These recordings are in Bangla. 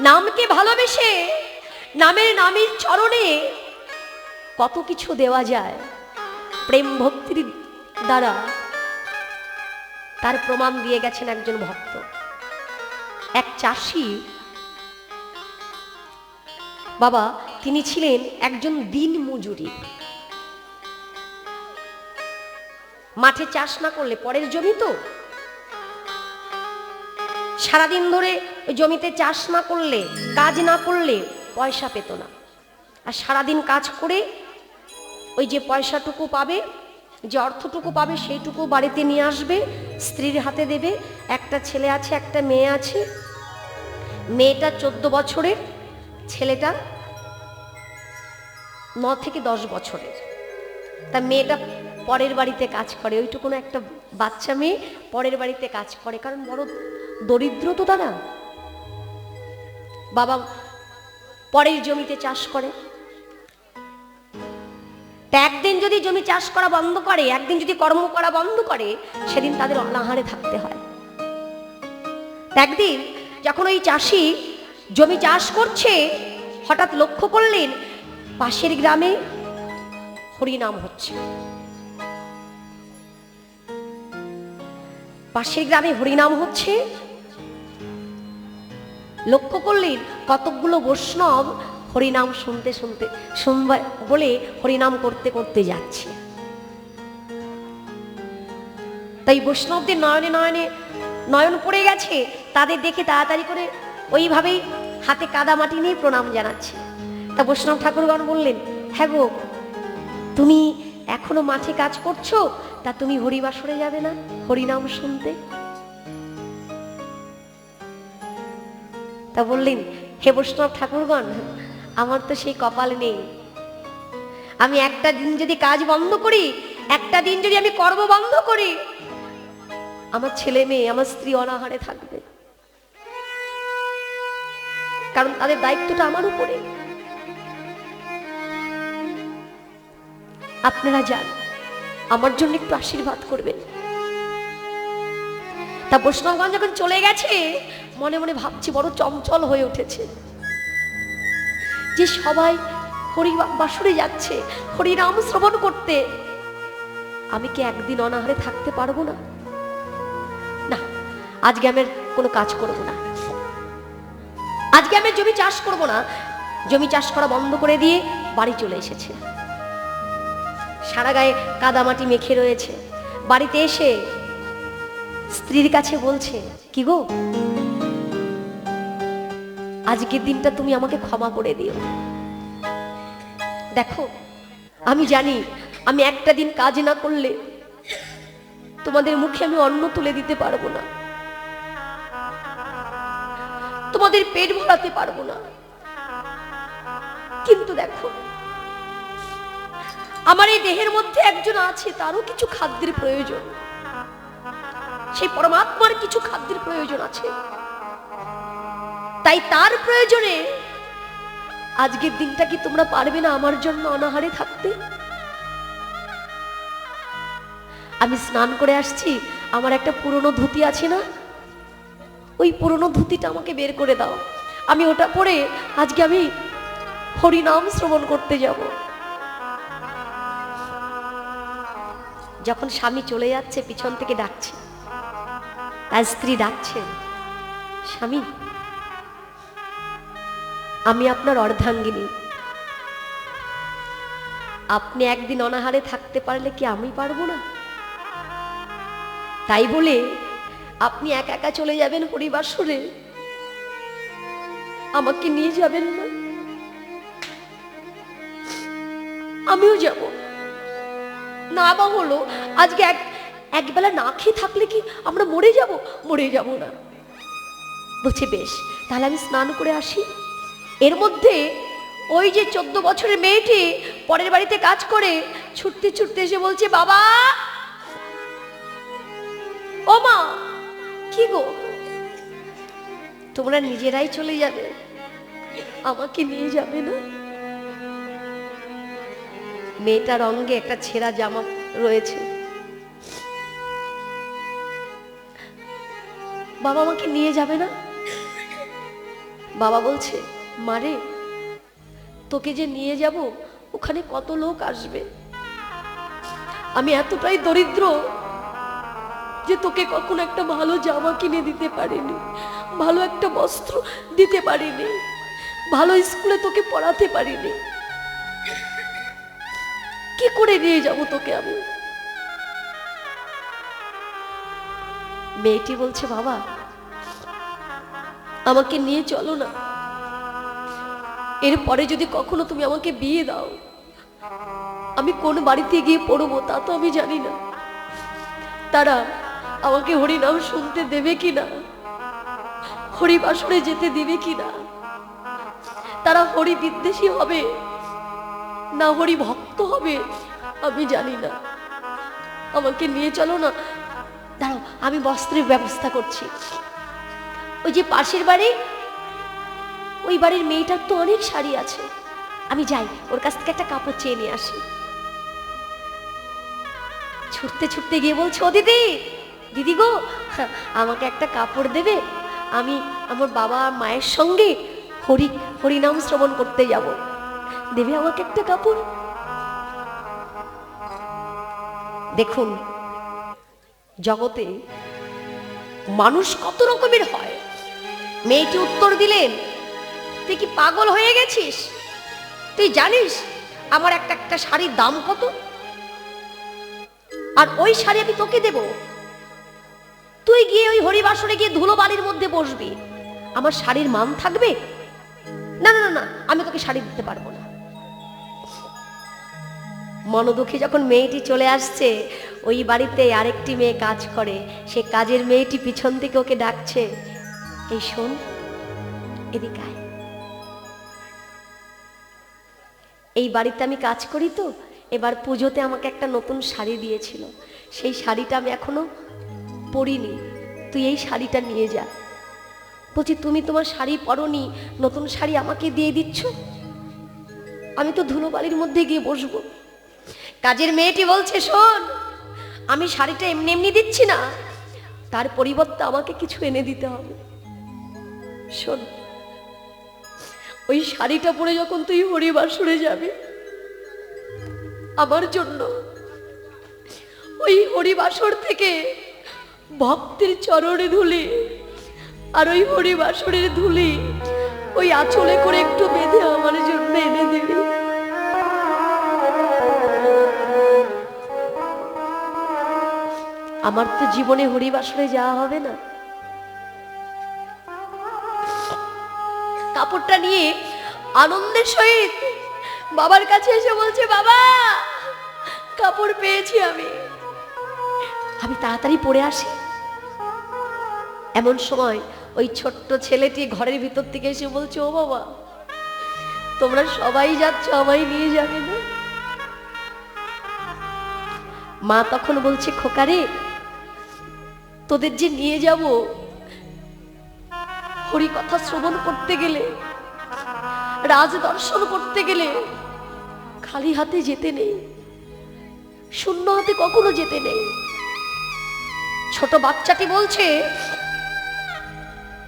নামকে ভালোবেসে, নামের নামের চরণে কত কিছু দেওয়া যায় প্রেম ভক্তির দ্বারা। তার প্রমাণ দিয়ে গেছেন একজন ভক্ত। এক চাষি। বাবা, তিনি ছিলেন একজন দিন মজুরি। মাঠে চাষ না করলে পরের জমি তো? সারাদিন ধরে জমিতে চাষ না করলে, কাজ না করলে পয়সা পেত না। আর সারাদিন কাজ করে ওই যে পয়সাটুকু পাবে, যে অর্থটুকু পাবে সেইটুকু বাড়িতে নিয়ে আসবে, স্ত্রীর হাতে দেবে, একটা ছেলে আছে, একটা মেয়ে আছে। মেয়েটা চোদ্দ বছরের, ছেলেটা ন থেকে দশ বছরের। তা মেয়েটা পরের বাড়িতে কাজ করে, ওইটুকুনো একটা বাচ্চা মেয়ে পরের বাড়িতে কাজ করে, কারণ বড় দরিদ্র তো তারা বাবা পরের জমিতে চাষ করে। একদিন যদি জমি চাষ করা বন্ধ করে, একদিন যদি কর্ম করা বন্ধ করে, সেদিন তাদের অনাহারে থাকতে হয়। একদিন যখন ওই চাষি জমি চাষ করছে, হঠাৎ লক্ষ্য করলেন পাশের গ্রামে হরিনাম হচ্ছে। পাশের গ্রামে হরিনাম হচ্ছে লক্ষ্য করলেন কতকগুলো বৈষ্ণব হরিনাম শুনতে শুনতে শুনবার বলে হরিনাম করতে করতে যাচ্ছে। তাই বৈষ্ণবদের নয়নে নয়নে নয়ন পড়ে গেছে, তাদের দেখে তাড়াতাড়ি করে ওইভাবেই হাতে কাদা মাটি নিয়ে প্রণাম জানাচ্ছে। তা বৈষ্ণব ঠাকুরগণ বললেন হ্যাঁ গো, তুমি এখনও মাঠে কাজ করছ? তা তুমি হরিবাসরে যাবে না হরিনাম শুনতে? তা বললেন, হে বৈষ্ণব ঠাকুরগণ, আমার তো সেই কপাল নেই। আমি একটা দিন যদি কাজ বন্ধ করি, একটা দিন যদি আমি কর্ম বন্ধ করি, আমার ছেলে মেয়ে, আমার স্ত্রী অনাহারে থাকবে। কারণ তাদের দায়িত্বটা আমার উপরে। আপনারা যান, আমার জন্য একটু আশীর্বাদ করবেন। তা বৈষ্ণবগঞ্জ যখন চলে গেছে, মনে মনে ভাবছি, বড় চঞ্চল হয়ে উঠেছে। যে সবাই হরি বাসুরে যাচ্ছে, হরিনাম শ্রবণ করতে। আমি কি একদিন অনাহারে থাকতে পারব না? না, আজকে আমি কোনো কাজ করব না। আজকে আমি জমি চাষ করব না। জমি চাষ করা বন্ধ করে দিয়ে বাড়ি চলে এসেছে। সারা গায়ে কাদামাটি মেখে রয়েছে। বাড়িতে এসে স্ত্রীর কাছে বলছে, কি গো? আজকের দিনটা তুমি আমাকে ক্ষমা করে দিও। দেখো, আমি জানি আমি একটা দিন কাজ না করলে তোমাদের মুখে আমি অন্ন তুলে দিতে পারব না। তোমাদের পেট ভরাতে পারব না। কিন্তু দেখো, আমার এই দেহের মধ্যে একজন আছে, তারও কিছু খাদ্যের প্রয়োজন। সেই পরমাত্মার কিছু খাদ্যের প্রয়োজন আছে। তাই তার প্রয়োজনে আজকের দিনটা কি তোমরা পারবে না আমার জন্য অনাহারে থাকতে? আমি স্নান করে আসছি, আমার একটা পুরনো ধুতি আছে না? ওই পুরনো ধুতিটা আমাকে বের করে দাও। আমি ওটা পরে আজকে আমি হরিনাম শ্রবণ করতে যাব। যখন স্বামী চলে যাচ্ছে, পিছন থেকে ডাকছে। তার স্ত্রী ডাকছে, স্বামী, আমি আপনার অর্ধাঙ্গিনী। আপনি একদিন অনাহারে থাকতে পারলে কি আমি পারব না? তাই বলে আপনি একা একা চলে যাবেন হরিবাসরে। আমাকে নিয়ে যাবেন না। আমিও যাব। না বা হলো, আজকে এক একবেলা না খেয়ে থাকলে কি আমরা মরে যাব? মরে যাব না। বলছে, বেশ, তাহলে আমি স্নান করে আসি। এর মধ্যে ওই যে চোদ্দ বছরের মেয়েটি পরের বাড়িতে কাজ করে, ছুটতে ছুটতে এসে বলছে, বাবা! ও মা, কি গো? তোমরা নিজেরাই চলে যাবে, আমাকে নিয়ে যাবে না? মেয়েটার অঙ্গে একটা ছেঁড়া জামা রয়েছে। বাবা আমাকে নিয়ে যাবে না? বাবা বলছে মারে তোকে যে নিয়ে যাব, ওখানে কত লোক আসবে? আমি এতটাই দরিদ্র যে তোকে কখনো একটা ভালো জামা কিনে দিতে পারিনি, ভালো একটা বস্ত্র দিতে পারিনি, ভালো স্কুলে তোকে পড়াতে পারিনি। কি করে নিয়ে যাব তোকে আমি? মেয়েটি বলছে, বাবা, আমাকে নিয়ে চলো না। এরপরে যদি কখনো তুমি আমাকে বিয়ে দাও, আমি কোন বাড়িতে গিয়ে পড়ব তা তো আমি জানি না। তারা আমাকে হরিনাম শুনতে দেবে কি না হরিবাসরে যেতে দেবে কি না তারা হরি বিদ্বেষী হবে না হরি ভক্ত হবে, আমি জানি না। আমাকে নিয়ে চলো না। দাঁড়াও, আমি বস্ত্রের ব্যবস্থা করছি। ওই যে পাশের বাড়ি, ওই বাড়ির মেয়েটার তো অনেক শাড়ি আছে। আমি যাই, ওর কাছ থেকে একটা কাপড় চেয়ে নিয়ে আসি। ছুটতে ছুটতে গিয়ে বলছে, ও দিদি দিদি গো, আমাকে একটা কাপড় দেবে। আমি আমার বাবা মায়ের সঙ্গে হরি, হরিনাম শ্রবণ করতে যাব। দেবে আমাকে একটা কাপড়? দেখুন জগতে মানুষ কত রকমের হয়? মেয়েটি উত্তর দিলেন, তুই কি পাগল হয়ে গেছিস? তুই জানিস আমার একটা একটা শাড়ির দাম কত? আর ওই শাড়ি আমি তোকে দেব। তুই গিয়ে ওই হরিবাসরে গিয়ে ধুলো বাড়ির মধ্যে বসবি। আমার শাড়ির মান থাকবে? না না না না, আমি তোকে শাড়ি দিতে পারব না। মনোদুখী যখন মেয়েটি চলে আসছে, ওই বাড়িতে আরেকটি মেয়ে কাজ করে। সে কাজের মেয়েটি পিছন থেকে ওকে ডাকছে, এই শোন, এদিকে এই বাড়িতে আমি কাজ করি তো, এবার পুজোতে আমাকে একটা নতুন শাড়ি দিয়েছিল। সেই শাড়িটা আমি এখনও পরিনি। তুই এই শাড়িটা নিয়ে যা। বলছি, তুমি তোমার শাড়ি পরনি, নতুন শাড়ি আমাকে দিয়ে দিচ্ছ? আমি তো ধুলো বাড়ির মধ্যে গিয়ে বসবো। কাজের মেয়েটি বলছে, শোন, আমি শাড়িটা এমনি এমনি দিচ্ছি না, তার পরিবর্তে আমাকে কিছু এনে দিতে হবে। শোন, ওই শাড়িটা পরে যখন তুই হরিবাসরে যাবি, আমার জন্য ওই হরিবাসর থেকে ভক্তের চরণে ধুলি আর ওই হরিবাসরের ধুলি ওই আঁচলে করে একটু বেঁধে আমার আমার তো জীবনে হরিবাসরে যাওয়া হবে না। কাপড়টা নিয়ে আনন্দের সহিত বাবার কাছে এসে বলছে, বাবা, কাপড় পেয়েছি আমি। আমি তাড়াতাড়ি পড়ে আসি। এমন সময় ওই ছোট্ট ছেলেটি ঘরের ভিতর থেকে এসে বলছে, ও বাবা, তোমরা সবাই যাচ্ছ, আমায় নিয়ে যাবে না? মা তখন বলছে খোকারে তোদের যে নিয়ে যাব হরি কথা শ্রবণ করতে গেলে রাজ দর্শন করতে গেলে খালি হাতে যেতে নেই, শূন্য হাতে কখনো যেতে নেই। ছোট বাচ্চাটি বলছে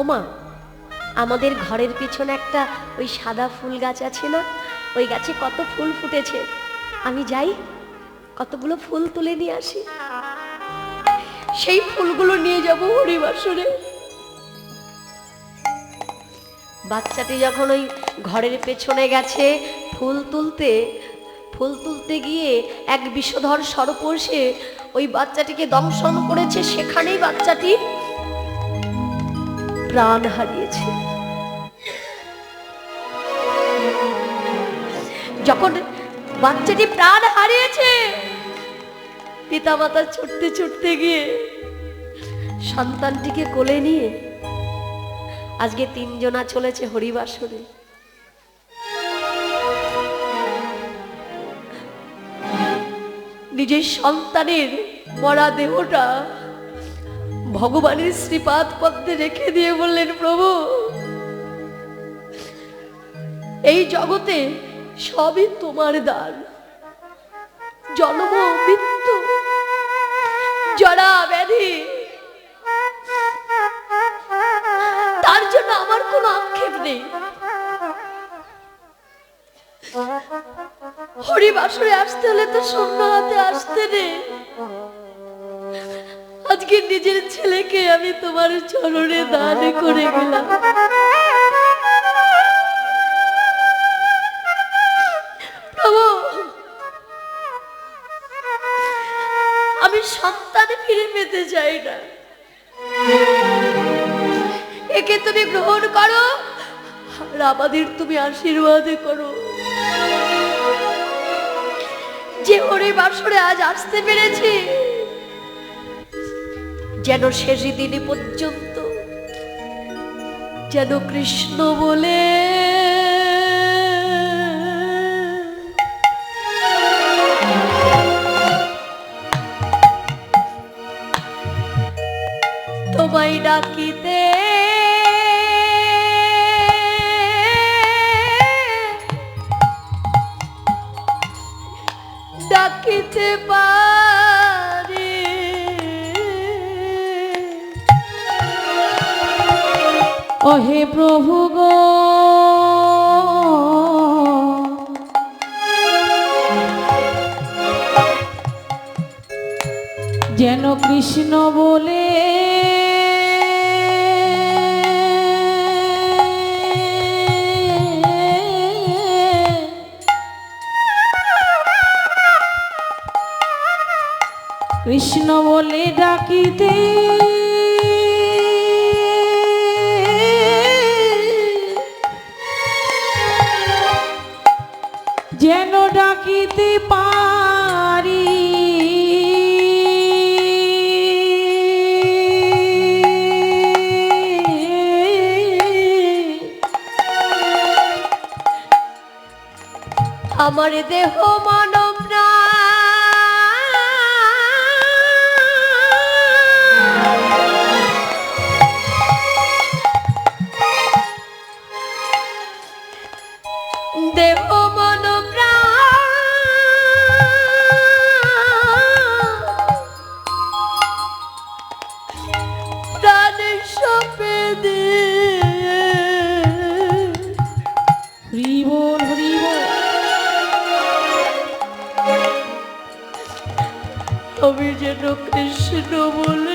ওমা আমাদের ঘরের পিছনে একটা ওই সাদা ফুল গাছ আছে না? ওই গাছে কত ফুল ফুটেছে। আমি যাই, কতগুলো ফুল তুলে নিয়ে আসি। সেই ফুলগুলো নিয়ে যাব হরিবাসরে। বাচ্চাটি যখন ওই ঘরের পেছনে গেছে, ফুল তুলতে ফুল তুলতে গিয়ে এক বিষধর সর্পসে ওই বাচ্চাটিকে দংশন করেছে, সেখানেই বাচ্চাটি প্রাণ হারিয়েছে। যখন বাচ্চাটি প্রাণ হারিয়েছে পিতা মাতা ছুটতে ছুটতে গিয়ে সন্তানটিকে কোলে নিয়ে আজকে তিনজনা চলেছে হরিবাসরে। নিজের সন্তানের মরা দেহটা ভগবানের শ্রীপাদ পদ্মে রেখে দিয়ে বললেন, প্রভু, এই জগতে সবই তোমার দান। জন্ম জরা ব্যাধি তার জন্য আমার কোনো আক্ষেপ নেই। হরি বাসরে আসতে হলে তো শূন্য হাতে আসতে নেই। আজকে নিজের ছেলেকে আমি তোমার চরণে দান করে গেলাম সন্তান ফিরে পেতে চাই না। একে তুমি গ্রহণ করো, আর আমাদের তুমি আশীর্বাদ করো। যে হরি বাসরে আজ আসতে পেরেছি, যেন শেষ দিনে পর্যন্ত যেন কৃষ্ণ বলে ডাকিতে। ডাকিতে পারি। অহে প্রভু গো। যেন কৃষ্ণ বলে কৃষ্ণ বলে ডাকিতে। যেন ডাকিতে পারি। আমার দেহ মানব কৃষ্ণ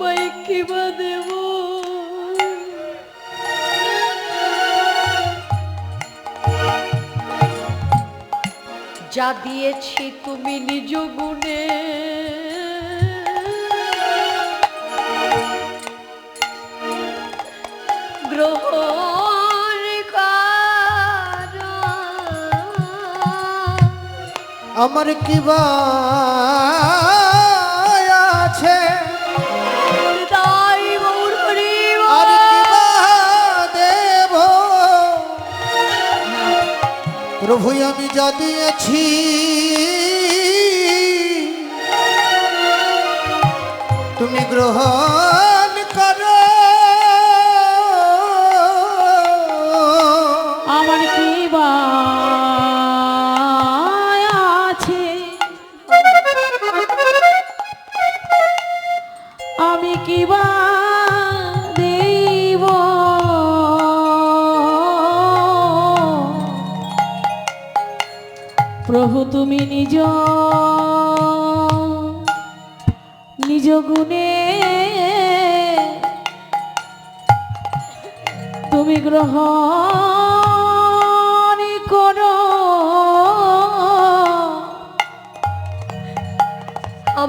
তোমায় কিবা দেব যা দিয়েছি তুমি নিজ গুণে। আমার কি প্রভু আমি যা দিয়েছি তুমি গ্রহণ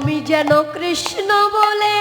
আমি যেন কৃষ্ণ বলে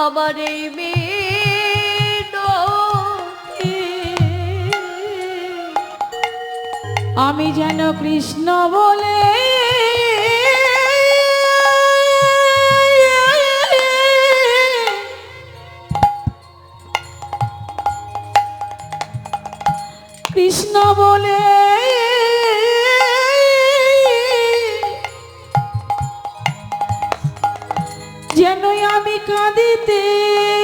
আমার এই আমি যেন কৃষ্ণ বলে কৃষ্ণ বলে যেন আমি কাঁদিতে আমি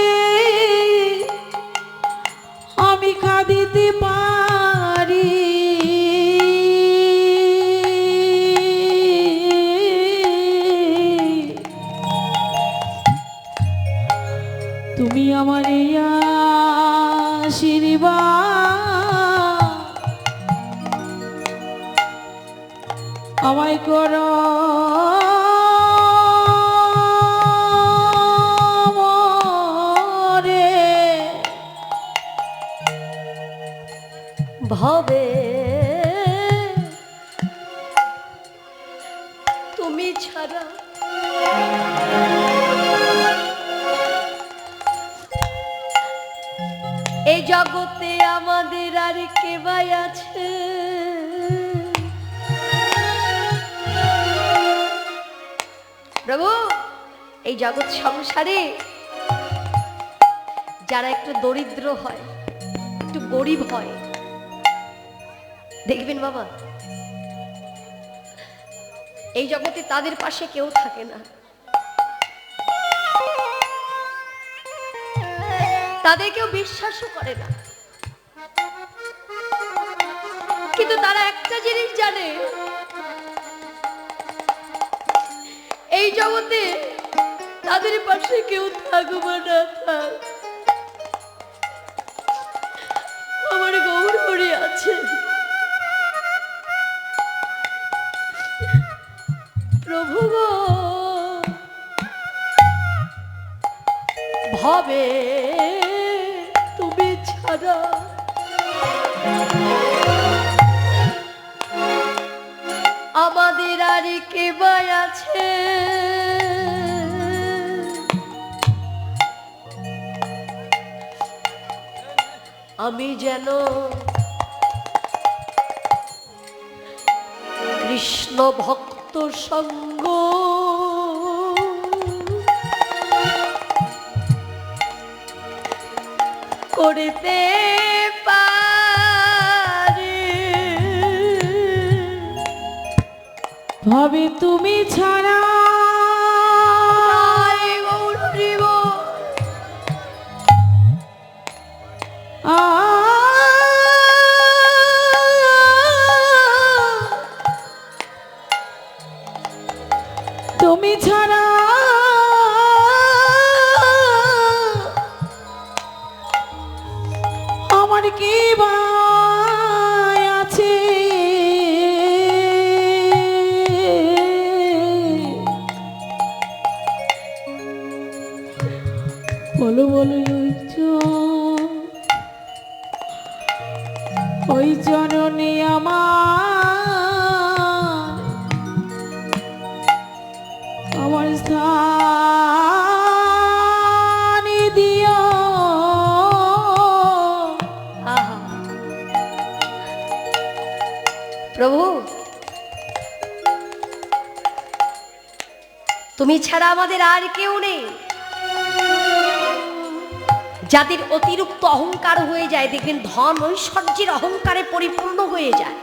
এই জগতে আমাদের আর কে ভাই আছে? প্রভু, এই জগৎ সংসারে যারা একটু দরিদ্র হয়, একটু গরিব হয়, দেখবেন বাবা, এই জগতে তাদের পাশে কেউ থাকে না। তাদের কেউ বিশ্বাসও করে না। কিন্তু তারা একটা জিনিস জানে, এই জগতে তাদের পাশে কেউ থাকবে না থাক আমার গৌর হরি আছে। প্রভু গো, ভবে আমাদের আর কে আছে? আমি যেন কৃষ্ণ ভক্ত সঙ্গ করিতে পারে। ভাবে তুমি ছাড়া তুমি ছাড়া আমাদের আর কেউ নেই। যাদের অতিরিক্ত অহংকার হয়ে যায়, দেখবেন ধন ঐশ্বর্যের অহংকারে পরিপূর্ণ হয়ে যায়।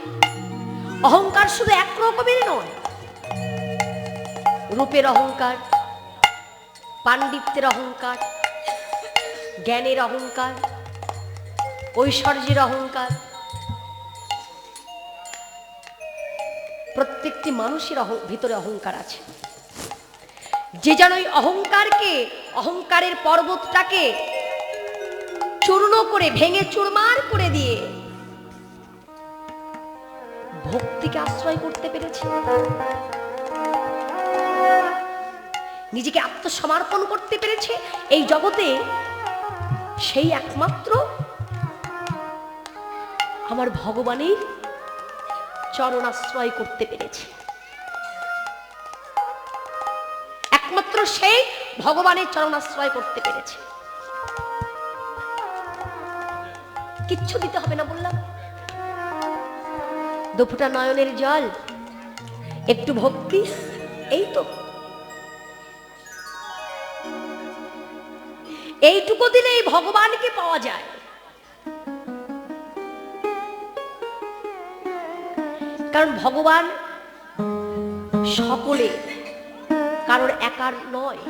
অহংকার শুধু এক রকমের নয়, রূপের অহংকার, পাণ্ডিত্যের অহংকার, জ্ঞানের অহংকার, ঐশ্বর্যের অহংকার, প্রত্যেকটি মানুষের ভিতরে অহংকার আছে। যে যেন ওই অহংকারকে, অহংকারের পর্বতটাকে চূর্ণ করে, ভেঙে চুরমার করে দিয়ে ভক্তিকে আশ্রয় করতে পেরেছে। নিজেকে আত্মসমর্পণ করতে পেরেছে। এই জগতে সেই একমাত্র আমার ভগবানের চরণাশ্রয় করতে পেরেছে। সেই ভগবানের চরণাশ্রয় করতে পেরেছে। কিচ্ছু দিতে হবে না বললাম। দুফুটা নয়নের জল, একটু ভক্তি এই তো। এইটুকু দিলেই ভগবানকে পাওয়া যায়। কারণ ভগবান সকলে কারোর একার নয়।